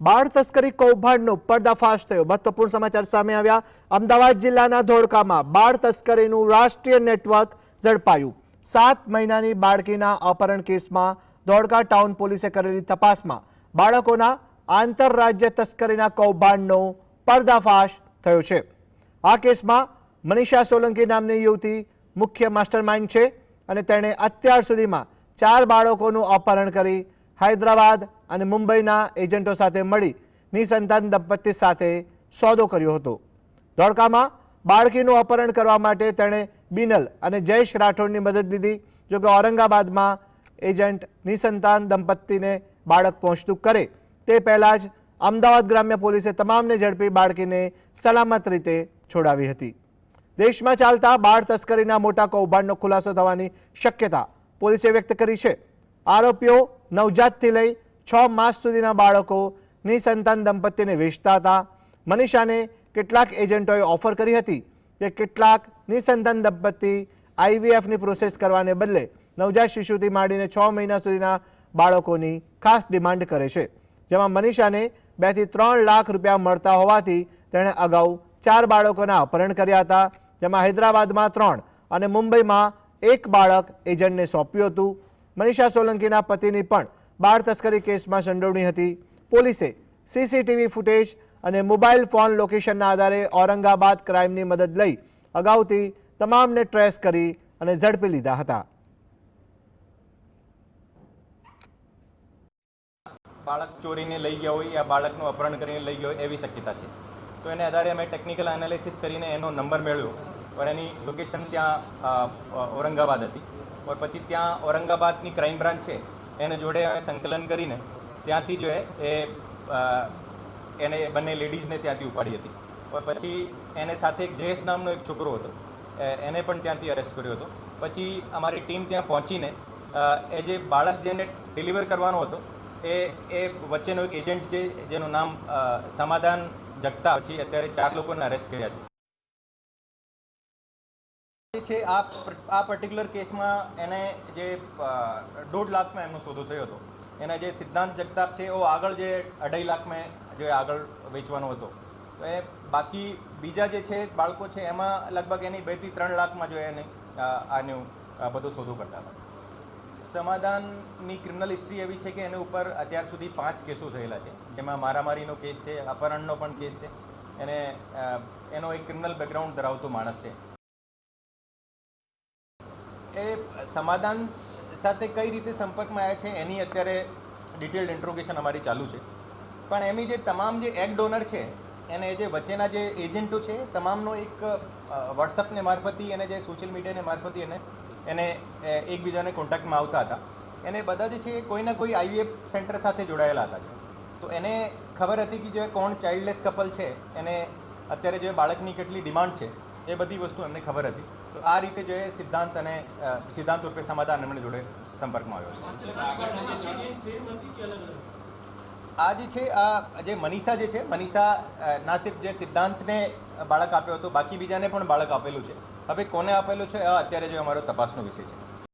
બાળ તસ્કરી કૌભાંડનો પર્દાફાશ થયો. મહત્વપૂર્ણ સમાચાર સામે આવ્યા. અમદાવાદ જિલ્લાના ધોળકામાં બાળ તસ્કરીનું રાષ્ટ્રીય નેટવર્ક ઝડપાયું. સાત મહિનાની બાળકીના અપહરણ કેસમાં ધોળકા ટાઉન પોલીસે કરેલી તપાસમાં બાળકોના આંતરરાજ્ય તસ્કરીના કૌભાંડનો પર્દાફાશ થયો છે. આ કેસમાં મનીષા સોલંકી નામની યુવતી મુખ્ય માસ્ટરમાઇન્ડ છે અને તેણે અત્યાર સુધીમાં ચાર બાળકોનું અપહરણ કરી હૈદરાબાદ અને મુંબઈના એજન્ટો સાથે મળી નિસંતાન દંપતી સાથે સોદો કર્યો હતો. ધોળકામાં બાળકીનું અપહરણ કરવા માટે તેણે બિનલ અને જયેશ રાઠોડની મદદ લીધી જોકે ઔરંગાબાદમાં એજન્ટ નિસંતાન દંપતીને બાળક પહોંચતું કરે. તે પહેલાં જ અમદાવાદ ગ્રામ્ય પોલીસે તમામને ઝડપી બાળકીને સલામત રીતે છોડાવી હતી. દેશમાં ચાલતા બાળ તસ્કરીના મોટા કૌભાંડનો ખુલાસો થવાની શક્યતા પોલીસે વ્યક્ત કરી છે. આરોપીઓ નવજાતથી લઈ છ માસ સુધીના બાળકો નિસંતાન દંપતીને વેચતા હતા. મનીષાને કેટલાક એજન્ટોએ ઓફર કરી હતી કે કેટલાક નિસંતાન દંપતી આઈવીએફની પ્રોસેસ કરવાને બદલે નવજાત શિશુથી માંડીને છ મહિના સુધીના બાળકોની ખાસ ડિમાન્ડ કરે છે. જેમાં મનીષાને બેથી ત્રણ લાખ રૂપિયા મળતા હોવાથી તેણે અગાઉ ચાર બાળકોના અપહરણ કર્યા હતા. જેમાં હૈદરાબાદમાં ત્રણ અને મુંબઈમાં એક બાળક એજન્ટને સોંપ્યું હતું. મનીષા સોલંકીના પતિની પણ બાળ તસ્કરી કેસમાં સંડોવણી હતી. પોલીસે સીસીટીવી ફૂટેજ અને મોબાઈલ ફોન લોકેશનના આધારે ઔરંગાબાદ ક્રાઇમની મદદ લઈ અગાઉથી તમામને ટ્રેસ કરી અને ઝડપી લીધા હતા. બાળક ચોરીને લઈ ગયા હોય, યા બાળકનું અપહરણ કરીને લઈ ગયો એવી શક્યતા છે. તો એને આધારે અમે ટેકનિકલ એનાલિસિસ કરીને એનો નંબર મેળવ્યો. પણ એની લોકેશન ત્યાં ઔરંગાબાદ હતી. પણ પછી ત્યાં ઔરંગાબાદની ક્રાઇમ બ્રાન્ચ છે, એને જોડે અમે સંકલન કરીને ત્યાંથી જો એ એને બંને લેડીઝને ત્યાંથી ઉપાડી હતી. ઓર પછી એને સાથે એક જયેશ નામનો એક છોકરો હતો એને પણ ત્યાંથી અરેસ્ટ કર્યો હતો. પછી અમારી ટીમ ત્યાં પહોંચીને એ જે બાળક જેને ડિલિવર કરવાનો હતો, એ એ વચ્ચેનો એક એજન્ટ છે, જેનું નામ સમાધાન જગતા, પછી અત્યારે ચાર લોકોને અરેસ્ટ કર્યા છે. છે, આ આ પર્ટિક્યુલર કેસમાં એને જે દોઢ લાખમાં એમનો સોદો થયો હતો. એના જે સિદ્ધાંત જગતાપ છે એ આગળ જે અઢાઈ લાખમાં જે આગળ વેચવાનો હતો. તો એ બાકી બીજા જે છે, બાળકો છે, એમાં લગભગ એની બેથી ત્રણ લાખમાં જો એને આનું બધો સોદો કરતા હતા. સમાધાનની ક્રિમિનલ હિસ્ટ્રી એવી છે કે એની ઉપર અત્યાર સુધી પાંચ કેસો થયેલા છે. જેમાં મારામારીનો કેસ છે, અપહરણનો પણ કેસ છે. એને એનો એક ક્રિમિનલ બેકગ્રાઉન્ડ ધરાવતો માણસ છે. એ સમાધાન સાથે કઈ રીતે સંપર્કમાં આવ્યા છે એની અત્યારે ડિટેલ્ડ ઇન્ટ્રોગેશન અમારી ચાલુ છે. પણ એમની જે તમામ જે એગ ડોનર છે, એને જે વચ્ચેના જે એજન્ટો છે, તમામનો એક વોટ્સઅપને મારફતી અને જે સોશિયલ મીડિયાને મારફતી એને એને એકબીજાને કોન્ટેક્ટમાં આવતા હતા. એને બધા જે છે એ કોઈના કોઈ આઈવીએફ સેન્ટર સાથે જોડાયેલા હતા તો એને ખબર હતી કે જે કોણ ચાઇલ્ડલેસ કપલ છે, એને અત્યારે જે બાળકની કેટલી ડિમાન્ડ છે એ બધી વસ્તુ એમને ખબર હતી. તો આ રીતે જો સિદ્ધાંત અને સિદ્ધાંત રૂપે સમાધાન એમણે જોડે સંપર્કમાં આવ્યો આ જે છે, આ જે મનીષા જે છે, મનીષા ના સિર્ફ જે સિદ્ધાંતને બાળક આપ્યો હતો, બાકી બીજાને પણ બાળક આપેલું છે. હવે કોને આપેલું છે અત્યારે જો અમારો તપાસનો વિષય છે.